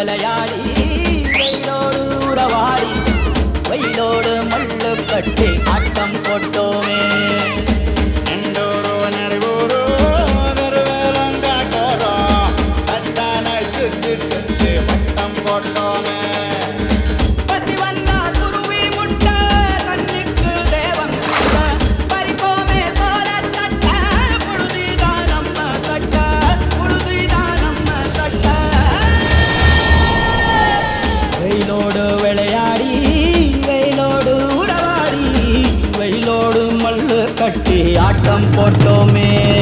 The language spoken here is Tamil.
விளையாடி வெயிலோடு உறவாடி வெயிலோடு மல்லு கட்டி ஆட்டம் போட்டோமே. போட்டோமே. कटी आटम फ़ोटो में।